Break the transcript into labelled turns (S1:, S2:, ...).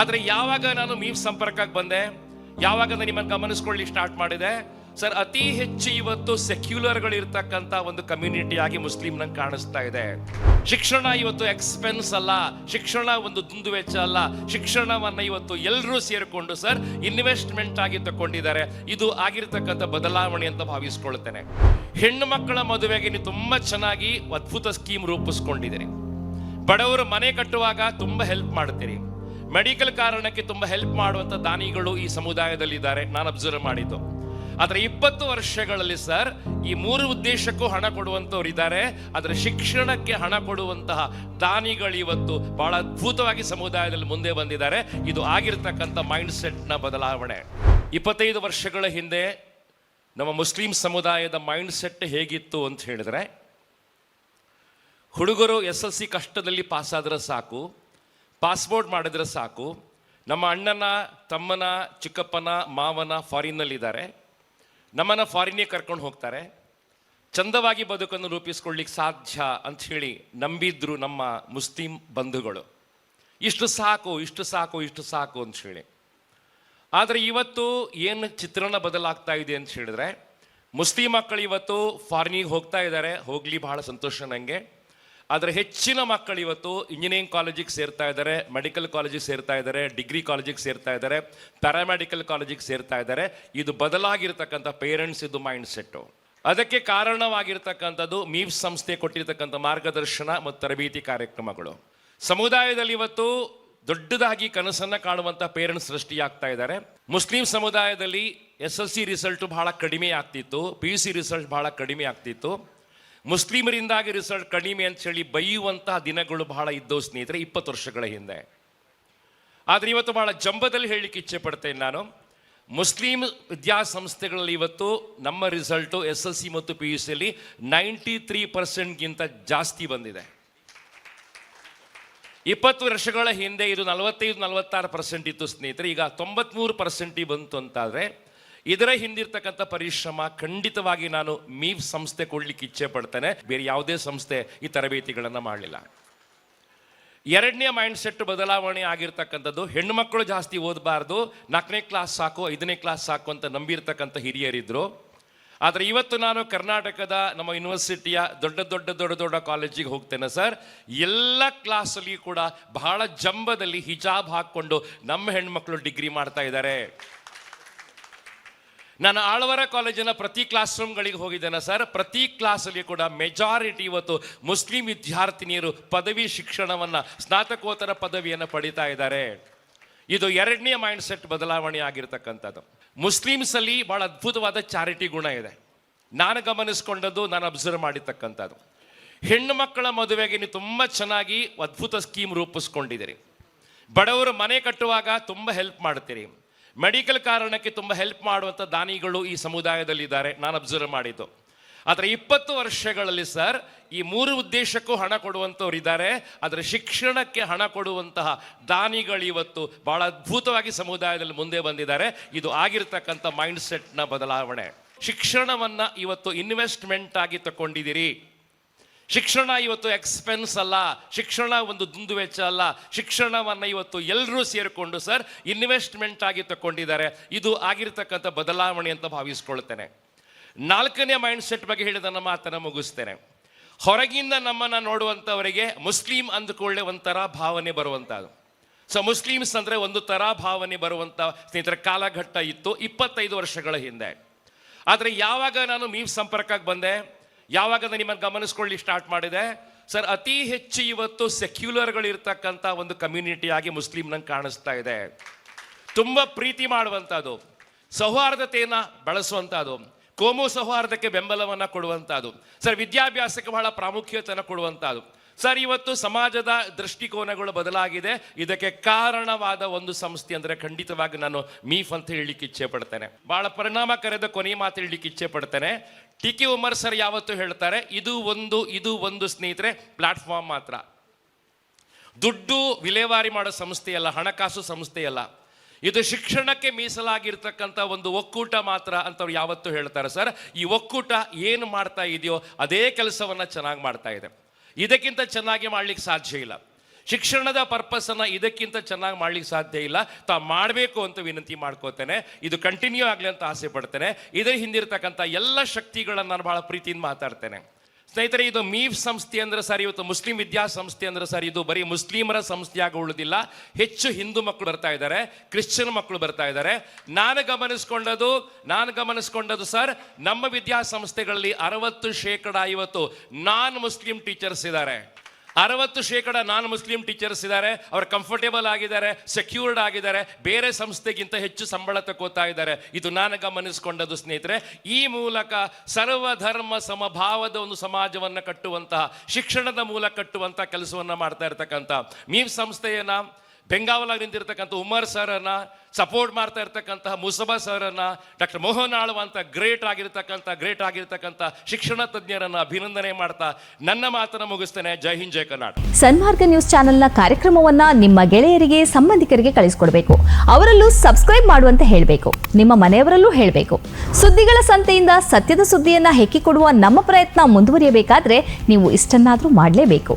S1: ಆದ್ರೆ ಯಾವಾಗ ನಾನು ಮೀಮ್ ಸಂಪರ್ಕಕ್ಕೆ ಬಂದೆ, ಯಾವಾಗ ನಾನು ನಿಮ್ಮನ್ನು ಗಮನಿಸ್ಕೊಳ್ಳಿ ಸ್ಟಾರ್ಟ್ ಮಾಡಿದೆ, ಸರ್, ಅತಿ ಹೆಚ್ಚು ಇವತ್ತು ಸೆಕ್ಯುಲರ್ಗಳು ಇರ್ತಕ್ಕಂತ ಒಂದು ಕಮ್ಯುನಿಟಿ ಆಗಿ ಮುಸ್ಲಿಂ ನಂಗೆ ಕಾಣಿಸ್ತಾ ಇದೆ. ಶಿಕ್ಷಣ ಇವತ್ತು ಎಕ್ಸ್ಪೆನ್ಸ್ ಅಲ್ಲ, ಶಿಕ್ಷಣ ಒಂದು ದುಂದು ವೆಚ್ಚ ಅಲ್ಲ, ಶಿಕ್ಷಣವನ್ನ ಇವತ್ತು ಎಲ್ಲರೂ ಸೇರಿಕೊಂಡು ಸರ್ ಇನ್ವೆಸ್ಟ್ಮೆಂಟ್ ಆಗಿ ತಗೊಂಡಿದ್ದಾರೆ. ಇದು ಆಗಿರ್ತಕ್ಕಂಥ ಬದಲಾವಣೆ ಅಂತ ಭಾವಿಸ್ಕೊಳ್ತೇನೆ. ಹೆಣ್ಣು ಮಕ್ಕಳ ಮದುವೆಗೆ ನೀವು ತುಂಬಾ ಚೆನ್ನಾಗಿ ಅದ್ಭುತ ಸ್ಕೀಮ್ ರೂಪಿಸ್ಕೊಂಡಿದ್ದೀರಿ. ಬಡವರು ಮನೆ ಕಟ್ಟುವಾಗ ತುಂಬಾ ಹೆಲ್ಪ್ ಮಾಡ್ತೀರಿ. ಮೆಡಿಕಲ್ ಕಾರಣಕ್ಕೆ ತುಂಬಾ ಹೆಲ್ಪ್ ಮಾಡುವಂತ ದಾನಿಗಳು ಈ ಸಮುದಾಯದಲ್ಲಿ ಇದ್ದಾರೆ ನಾನು ಅಬ್ಸರ್ವ್ ಮಾಡಿದ್ದು. ಆದರೆ ಇಪ್ಪತ್ತು ವರ್ಷಗಳಲ್ಲಿ ಸರ್, ಈ ಮೂರು ಉದ್ದೇಶಕ್ಕೂ ಹಣ ಕೊಡುವಂಥವ್ರು ಇದ್ದಾರೆ. ಆದರೆ ಶಿಕ್ಷಣಕ್ಕೆ ಹಣ ಕೊಡುವಂತಹ ದಾನಿಗಳು ಇವತ್ತು ಬಹಳ ಅದ್ಭುತವಾಗಿ ಸಮುದಾಯದಲ್ಲಿ ಮುಂದೆ ಬಂದಿದ್ದಾರೆ. ಇದು ಆಗಿರ್ತಕ್ಕಂಥ ಮೈಂಡ್ ಸೆಟ್ನ ಬದಲಾವಣೆ. ಇಪ್ಪತ್ತೈದು ವರ್ಷಗಳ ಹಿಂದೆ ನಮ್ಮ ಮುಸ್ಲಿಂ ಸಮುದಾಯದ ಮೈಂಡ್ ಸೆಟ್ ಹೇಗಿತ್ತು ಅಂತ ಹೇಳಿದ್ರೆ, ಹುಡುಗರು ಎಸ್ ಎಲ್ ಸಿ ಕಷ್ಟದಲ್ಲಿ ಪಾಸಾದ್ರೆ ಸಾಕು ಪಾಸ್ಪೋರ್ಟ್ ಮಾಡಿದ್ರೆ ಸಾಕು. ನಮ್ಮ ಅಣ್ಣನ, ತಮ್ಮನ, ಚಿಕ್ಕಪ್ಪನ, ಮಾವನ ಫಾರಿನ್ನಲ್ಲಿದ್ದಾರೆ. ನಮ್ಮನ್ನ ಫಾರಿನ್ನೇ ಕರ್ಕೊಂಡು ಹೋಗ್ತಾರೆ. ಚಂದವಾಗಿ ಬದುಕನ್ನು ರೂಪಿಸ್ಕೊಳ್ಳಿಕ್ಕೆ ಸಾಧ್ಯ ಅಂತ ಹೇಳಿ ನಂಬಿದ್ರು ನಮ್ಮ ಮುಸ್ಲಿಂ ಬಂಧುಗಳು. ಇಷ್ಟು ಸಾಕು ಇಷ್ಟು ಸಾಕು ಇಷ್ಟು ಸಾಕು ಅಂತ ಹೇಳಿ. ಆದರೆ ಇವತ್ತು ಏನು ಚಿತ್ರಣ ಬದಲಾಗ್ತಾ ಇದೆ ಅಂತ ಹೇಳಿದ್ರೆ, ಮುಸ್ಲಿಂ ಮಕ್ಕಳು ಇವತ್ತು ಫಾರಿನಿಗೆ ಹೋಗ್ತಾ ಇದ್ದಾರೆ. ಹೋಗ್ಲಿ ಬಹಳ ಸಂತೋಷ ನನಗೆ ಆದರೆ ಹೆಚ್ಚಿನ ಮಕ್ಕಳು ಇವತ್ತು ಇಂಜಿನಿಯರಿಂಗ್ ಕಾಲೇಜಿಗೆ ಸೇರ್ತಾ ಇದ್ದಾರೆ ಮೆಡಿಕಲ್ ಕಾಲೇಜಿಗೆ ಸೇರ್ತಾ ಇದ್ದಾರೆ ಡಿಗ್ರಿ ಕಾಲೇಜಿಗೆ ಸೇರ್ತಾ ಇದ್ದಾರೆ ಪ್ಯಾರಾಮೆಡಿಕಲ್ ಕಾಲೇಜಿಗೆ ಸೇರ್ತಾ ಇದ್ದಾರೆ. ಇದು ಬದಲಾಗಿರ್ತಕ್ಕಂಥ ಪೇರೆಂಟ್ಸ್ ಇದು ಮೈಂಡ್ ಸೆಟ್ಟು ಅದಕ್ಕೆ ಕಾರಣವಾಗಿರ್ತಕ್ಕಂಥದ್ದು ಮೀವ್ ಸಂಸ್ಥೆ ಕೊಟ್ಟಿರ್ತಕ್ಕಂಥ ಮಾರ್ಗದರ್ಶನ ಮತ್ತು ತರಬೇತಿ ಕಾರ್ಯಕ್ರಮಗಳು. ಸಮುದಾಯದಲ್ಲಿ ಇವತ್ತು ದೊಡ್ಡದಾಗಿ ಕನಸನ್ನು ಕಾಣುವಂಥ ಪೇರೆಂಟ್ಸ್ ಸೃಷ್ಟಿಯಾಗ್ತಾ ಇದ್ದಾರೆ. ಮುಸ್ಲಿಂ ಸಮುದಾಯದಲ್ಲಿ ಎಸ್ ಎಲ್ ಸಿ ರಿಸಲ್ಟು ಬಹಳ ಕಡಿಮೆ ಆಗ್ತಿತ್ತು ಪಿ ಯು ಸಿ ರಿಸಲ್ಟ್ ಬಹಳ ಕಡಿಮೆ ಆಗ್ತಿತ್ತು. ಮುಸ್ಲಿಮರಿಂದಾಗಿ ರಿಸಲ್ಟ್ ಕಡಿಮೆ ಅಂತ ಹೇಳಿ ಬೈಯುವಂತಹ ದಿನಗಳು ಬಹಳ ಇದ್ದವು ಸ್ನೇಹಿತರೆ, ಇಪ್ಪತ್ತು ವರ್ಷಗಳ ಹಿಂದೆ. ಆದರೆ ಇವತ್ತು ಬಹಳ ಜಂಬದಲ್ಲಿ ಹೇಳಲಿಕ್ಕೆ ಇಚ್ಛೆ ಪಡ್ತೇನೆ ನಾನು. ಮುಸ್ಲಿಂ ವಿದ್ಯಾಸಂಸ್ಥೆಗಳಲ್ಲಿ ಇವತ್ತು ನಮ್ಮ ರಿಸಲ್ಟು ಎಸ್ ಎಲ್ ಸಿ ಮತ್ತು ಪಿ ಯು ಸಿಯಲ್ಲಿ ನೈಂಟಿ ತ್ರೀ ಪರ್ಸೆಂಟ್ಗಿಂತ ಜಾಸ್ತಿ ಬಂದಿದೆ. ಇಪ್ಪತ್ತು ವರ್ಷಗಳ ಹಿಂದೆ ಇದು ನಲವತ್ತೈದು ನಲವತ್ತಾರು ಪರ್ಸೆಂಟ್ ಇತ್ತು ಸ್ನೇಹಿತರೆ, ಈಗ ತೊಂಬತ್ಮೂರು ಪರ್ಸೆಂಟಿಗೆ ಬಂತು ಅಂತಾದರೆ ಇದರ ಹಿಂದಿರ್ತಕ್ಕಂಥ ಪರಿಶ್ರಮ ಖಂಡಿತವಾಗಿ ನಾನು ಮೀವ್ ಸಂಸ್ಥೆ ಕೊಡ್ಲಿಕ್ಕೆ ಇಚ್ಛೆ ಪಡ್ತೇನೆ. ಬೇರೆ ಯಾವುದೇ ಸಂಸ್ಥೆ ಈ ತರಬೇತಿಗಳನ್ನು ಮಾಡಲಿಲ್ಲ. ಎರಡನೇ ಮೈಂಡ್ ಸೆಟ್ ಬದಲಾವಣೆ ಆಗಿರ್ತಕ್ಕಂಥದ್ದು, ಹೆಣ್ಣು ಮಕ್ಕಳು ಜಾಸ್ತಿ ಓದಬಾರ್ದು, ನಾಲ್ಕನೇ ಕ್ಲಾಸ್ ಸಾಕು, ಐದನೇ ಕ್ಲಾಸ್ ಸಾಕು ಅಂತ ನಂಬಿರ್ತಕ್ಕಂಥ ಹಿರಿಯರಿದ್ರು. ಆದರೆ ಇವತ್ತು ನಾನು ಕರ್ನಾಟಕದ ನಮ್ಮ ಯೂನಿವರ್ಸಿಟಿಯ ದೊಡ್ಡ ದೊಡ್ಡ ದೊಡ್ಡ ದೊಡ್ಡ ಕಾಲೇಜಿಗೆ ಹೋಗ್ತೇನೆ ಸರ್ ಎಲ್ಲ ಕ್ಲಾಸಲ್ಲಿ ಕೂಡ ಬಹಳ ಜಂಬದಲ್ಲಿ ಹಿಜಾಬ್ ಹಾಕ್ಕೊಂಡು ನಮ್ಮ ಹೆಣ್ಮಕ್ಳು ಡಿಗ್ರಿ ಮಾಡ್ತಾ ಇದ್ದಾರೆ. ನಾನು ಆಳ್ವರ ಕಾಲೇಜಿನ ಪ್ರತಿ ಕ್ಲಾಸ್ ರೂಮ್ಗಳಿಗೆ ಹೋಗಿದ್ದೇನೆ ಸರ್. ಪ್ರತಿ ಕ್ಲಾಸಲ್ಲಿ ಕೂಡ ಮೆಜಾರಿಟಿ ಇವತ್ತು ಮುಸ್ಲಿಂ ವಿದ್ಯಾರ್ಥಿನಿಯರು ಪದವಿ ಶಿಕ್ಷಣವನ್ನ ಸ್ನಾತಕೋತ್ತರ ಪದವಿಯನ್ನು ಪಡಿತಾ ಇದ್ದಾರೆ. ಇದು ಎರಡನೇ ಮೈಂಡ್ ಸೆಟ್ ಬದಲಾವಣೆ ಆಗಿರ್ತಕ್ಕಂಥದ್ದು. ಮುಸ್ಲಿಮ್ಸಲ್ಲಿ ಬಹಳ ಅದ್ಭುತವಾದ ಚಾರಿಟಿ ಗುಣ ಇದೆ. ನಾನು ಗಮನಿಸ್ಕೊಂಡದ್ದು, ನಾನು ಅಬ್ಸರ್ವ್ ಮಾಡಿರ್ತಕ್ಕಂಥದ್ದು. ಹೆಣ್ಣು ಮಕ್ಕಳ ಮದುವೆಗೆ ನೀವು ತುಂಬ ಚೆನ್ನಾಗಿ ಅದ್ಭುತ ಸ್ಕೀಮ್ ರೂಪಿಸ್ಕೊಂಡಿದ್ದೀರಿ. ಬಡವರು ಮನೆ ಕಟ್ಟುವಾಗ ತುಂಬ ಹೆಲ್ಪ್ ಮಾಡ್ತೀರಿ. ಮೆಡಿಕಲ್ ಕಾರಣಕ್ಕೆ ತುಂಬ ಹೆಲ್ಪ್ ಮಾಡುವಂಥ ದಾನಿಗಳು ಈ ಸಮುದಾಯದಲ್ಲಿ ಇದ್ದಾರೆ ನಾನು ಅಬ್ಸರ್ವ್ ಮಾಡಿದ್ದು. ಆದರೆ ಇಪ್ಪತ್ತು ವರ್ಷಗಳಲ್ಲಿ ಸರ್ ಈ ಮೂರು ಉದ್ದೇಶಕ್ಕೂ ಹಣ ಕೊಡುವಂಥವ್ರು ಇದ್ದಾರೆ. ಆದರೆ ಶಿಕ್ಷಣಕ್ಕೆ ಹಣ ಕೊಡುವಂತಹ ದಾನಿಗಳು ಇವತ್ತು ಬಹಳ ಅದ್ಭುತವಾಗಿ ಸಮುದಾಯದಲ್ಲಿ ಮುಂದೆ ಬಂದಿದ್ದಾರೆ. ಇದು ಆಗಿರ್ತಕ್ಕಂಥ ಮೈಂಡ್ ಸೆಟ್ನ ಬದಲಾವಣೆ. ಶಿಕ್ಷಣವನ್ನು ಇವತ್ತು ಇನ್ವೆಸ್ಟ್ಮೆಂಟ್ ಆಗಿ ತಗೊಂಡಿದ್ದೀರಿ ಶಿಕ್ಷಣ ಇವತ್ತು ಎಕ್ಸ್ಪೆನ್ಸ್ ಅಲ್ಲ, ಶಿಕ್ಷಣ ಒಂದು ದುಂದುವೆಚ್ಚ ಅಲ್ಲ, ಶಿಕ್ಷಣವನ್ನು ಇವತ್ತು ಎಲ್ಲರೂ ಸೇರಿಕೊಂಡು ಸರ್ ಇನ್ವೆಸ್ಟ್ಮೆಂಟ್ ಆಗಿ ತಗೊಂಡಿದ್ದಾರೆ ಇದು ಆಗಿರ್ತಕ್ಕಂಥ ಬದಲಾವಣೆ ಅಂತ ಭಾವಿಸ್ಕೊಳ್ತೇನೆ. ನಾಲ್ಕನೇ ಮೈಂಡ್ ಸೆಟ್ ಬಗ್ಗೆ ಹೇಳಿದ ನನ್ನ ಮಾತನ್ನು ಮುಗಿಸ್ತೇನೆ. ಹೊರಗಿಂದ ನಮ್ಮನ್ನು ನೋಡುವಂಥವರಿಗೆ ಮುಸ್ಲಿಂ ಅಂದುಕೊಳ್ಳೆ ಒಂಥರ ಭಾವನೆ ಬರುವಂಥದ್ದು. ಸೊ ಮುಸ್ಲಿಮ್ಸ್ ಅಂದರೆ ಒಂದು ಥರ ಭಾವನೆ ಬರುವಂಥ ಸ್ನೇಹಿತರ, ಕಾಲಘಟ್ಟ ಇತ್ತು ಇಪ್ಪತ್ತೈದು ವರ್ಷಗಳ ಹಿಂದೆ. ಆದರೆ ಯಾವಾಗ ನಾನು ಮೀ ಸಂಪರ್ಕಕ್ಕೆ ಬಂದೆ? ಯಾವಾಗ ನಾನು ನಿಮ್ಮನ್ನು ಗಮನಿಸ್ಕೊಳ್ಳಿ ಸ್ಟಾರ್ಟ್ ಮಾಡಿದೆ. ಸರ್, ಅತಿ ಹೆಚ್ಚು ಇವತ್ತು ಸೆಕ್ಯುಲರ್ಗಳಿರ್ತಕ್ಕಂಥ ಒಂದು ಕಮ್ಯುನಿಟಿ ಆಗಿ ಮುಸ್ಲಿಂ ನಂಗೆ ಕಾಣಿಸ್ತಾ ಇದೆ. ತುಂಬ ಪ್ರೀತಿ ಮಾಡುವಂಥದ್ದು. ಸೌಹಾರ್ದತೆಯನ್ನು ಬೆಳೆಸುವಂಥದ್ದು. ಕೋಮು ಸೌಹಾರ್ದಕ್ಕೆ ಬೆಂಬಲವನ್ನು ಕೊಡುವಂಥದ್ದು. ಸರ್, ವಿದ್ಯಾಭ್ಯಾಸಕ್ಕೆ ಬಹಳ ಪ್ರಾಮುಖ್ಯತೆಯನ್ನು ಕೊಡುವಂಥದ್ದು. ಸರ್, ಇವತ್ತು ಸಮಾಜದ ದೃಷ್ಟಿಕೋನಗಳು ಬದಲಾಗಿದೆ. ಇದಕ್ಕೆ ಕಾರಣವಾದ ಒಂದು ಸಂಸ್ಥೆ ಅಂದರೆ ಖಂಡಿತವಾಗಿ ನಾನು ಮೀಫ್ ಅಂತ ಹೇಳಲಿಕ್ಕೆ ಇಚ್ಛೆ ಪಡ್ತೇನೆ ಬಹಳ ಕರೆದ ಕೊನೆ ಮಾತು ಹೇಳಲಿಕ್ಕೆ ಇಚ್ಛೆ ಪಡ್ತೇನೆ ಟಿ ಕೆ ಉಮರ್ ಸರ್ ಯಾವತ್ತು ಹೇಳ್ತಾರೆ, ಇದು ಒಂದು ಇದು ಒಂದು ಸ್ನೇಹಿತರೆ, ಪ್ಲಾಟ್ಫಾರ್ಮ್ ಮಾತ್ರ. ದುಡ್ಡು ವಿಲೇವಾರಿ ಮಾಡೋ ಸಂಸ್ಥೆಯಲ್ಲ ಹಣಕಾಸು ಸಂಸ್ಥೆಯಲ್ಲ ಇದು ಶಿಕ್ಷಣಕ್ಕೆ ಮೀಸಲಾಗಿರ್ತಕ್ಕಂಥ ಒಂದು ಒಕ್ಕೂಟ ಮಾತ್ರ ಅಂತವ್ರು ಯಾವತ್ತೂ ಹೇಳ್ತಾರೆ. ಸರ್, ಈ ಒಕ್ಕೂಟ ಏನು ಮಾಡ್ತಾ ಇದೆಯೋ ಅದೇ ಕೆಲಸವನ್ನು ಚೆನ್ನಾಗಿ ಮಾಡ್ತಾ ಇದೆ. ಇದಕ್ಕಿಂತ ಚೆನ್ನಾಗಿ ಮಾಡ್ಲಿಕ್ಕೆ ಸಾಧ್ಯ ಇಲ್ಲ. ಶಿಕ್ಷಣದ ಪರ್ಪಸನ್ನು ಇದಕ್ಕಿಂತ ಚೆನ್ನಾಗಿ ಮಾಡ್ಲಿಕ್ಕೆ ಸಾಧ್ಯ ಇಲ್ಲ. ತಾ ಮಾಡಬೇಕು ಅಂತ ವಿನಂತಿ ಮಾಡ್ಕೋತೇನೆ. ಇದು ಕಂಟಿನ್ಯೂ ಆಗಲಿ ಅಂತ ಆಸೆ ಪಡ್ತೇನೆ. ಇದೇ ಹಿಂದಿರ್ತಕ್ಕಂಥ ಎಲ್ಲ ಶಕ್ತಿಗಳನ್ನು ನಾನು ಭಾಳ ಪ್ರೀತಿಯಿಂದ ಮಾತಾಡ್ತೇನೆ. ಸ್ನೇಹಿತರೆ, ಇದು ಮೀಫ್ ಸಂಸ್ಥೆ ಅಂದರೆ ಸರ್, ಇವತ್ತು ಮುಸ್ಲಿಂ ವಿದ್ಯಾಸಂಸ್ಥೆ ಅಂದರೆ ಸರ್, ಇದು ಬರೀ ಮುಸ್ಲಿಮರ ಸಂಸ್ಥೆಯಾಗಿ ಉಳಿದಿಲ್ಲ ಹೆಚ್ಚು ಹಿಂದೂ ಮಕ್ಕಳು ಬರ್ತಾ ಇದ್ದಾರೆ, ಕ್ರಿಶ್ಚಿಯನ್ ಮಕ್ಕಳು ಬರ್ತಾ ಇದ್ದಾರೆ. ನಾನು ಗಮನಿಸ್ಕೊಂಡದು ನಾನು ಗಮನಿಸ್ಕೊಂಡದು ಸರ್, ನಮ್ಮ ವಿದ್ಯಾಸಂಸ್ಥೆಗಳಲ್ಲಿ ಅರವತ್ತು ಶೇಕಡ ಇವತ್ತು ನಾನ್ ಮುಸ್ಲಿಂ ಟೀಚರ್ಸ್ ಇದ್ದಾರೆ. ಅರವತ್ತು ಶೇಕಡ ನಾನ್ ಮುಸ್ಲಿಂ ಟೀಚರ್ಸ್ ಇದ್ದಾರೆ, ಅವರು ಕಂಫರ್ಟೇಬಲ್ ಆಗಿದ್ದಾರೆ ಸೆಕ್ಯೂರ್ಡ್ ಆಗಿದ್ದಾರೆ, ಬೇರೆ ಸಂಸ್ಥೆಗಿಂತ ಹೆಚ್ಚು ಸಂಬಳ ತಗೋತಾ ಇದ್ದಾರೆ. ಇದು ನಾನು ಗಮನಿಸಿಕೊಂಡದ್ದು ಸ್ನೇಹಿತರೆ, ಈ ಮೂಲಕ ಸರ್ವಧರ್ಮ ಸಮಭಾವದ ಒಂದು ಸಮಾಜವನ್ನು ಕಟ್ಟುವಂತಹ, ಶಿಕ್ಷಣದ ಮೂಲಕ ಕಟ್ಟುವಂತಹ ಕೆಲಸವನ್ನು ಮಾಡ್ತಾ ಇರ್ತಕ್ಕಂಥ ಮೀವ್ ಸಂಸ್ಥೆಯನ್ನ ಬೆಂಗಾವಲಾಗಿ ನಿಂತಿರ್ತಕ್ಕಂಥ ಉಮರ್ ಸರನ್ನ ಸಪೋರ್ಟ್ ಮಾಡ್ತಾ ಇರ್ತಕ್ಕಂತಹ ಮುಸಬಾ ಸರನ್ನ ಡಾಕ್ಟರ್ ಮೋಹನ್ ಆಳ್ವ ಅಂತ ಗ್ರೇಟ್ ಆಗಿರ್ತಕ್ಕಂಥ ಗ್ರೇಟ್ ಆಗಿರ್ತಕ್ಕಂಥ ಶಿಕ್ಷಣ ತಜ್ಞರನ್ನ ಅಭಿನಂದನೆ ಮಾಡ್ತಾ ನನ್ನ ಮಾತನ್ನ ಮುಗಿಸ್ತೇನೆ. ಜೈ ಹಿಂದ್, ಜೈ ಕರ್ನಾಟಕ.
S2: ಸನ್ಮಾರ್ಗ ನ್ಯೂಸ್ ಚಾನೆಲ್ನ ಕಾರ್ಯಕ್ರಮವನ್ನ ನಿಮ್ಮ ಗೆಳೆಯರಿಗೆ, ಸಂಬಂಧಿಕರಿಗೆ ಕಳಿಸ್ಕೊಡ್ಬೇಕು. ಅವರಲ್ಲೂ ಸಬ್ಸ್ಕ್ರೈಬ್ ಮಾಡುವಂತೆ ಹೇಳಬೇಕು. ನಿಮ್ಮ ಮನೆಯವರಲ್ಲೂ ಹೇಳಬೇಕು. ಸುದ್ದಿಗಳ ಸಂತೆಯಿಂದ ಸತ್ಯದ ಸುದ್ದಿಯನ್ನ ಹೆಕ್ಕಿಕೊಡುವ ನಮ್ಮ ಪ್ರಯತ್ನ ಮುಂದುವರಿಯಬೇಕಾದ್ರೆ ನೀವು ಇಷ್ಟನ್ನಾದರೂ ಮಾಡಲೇಬೇಕು.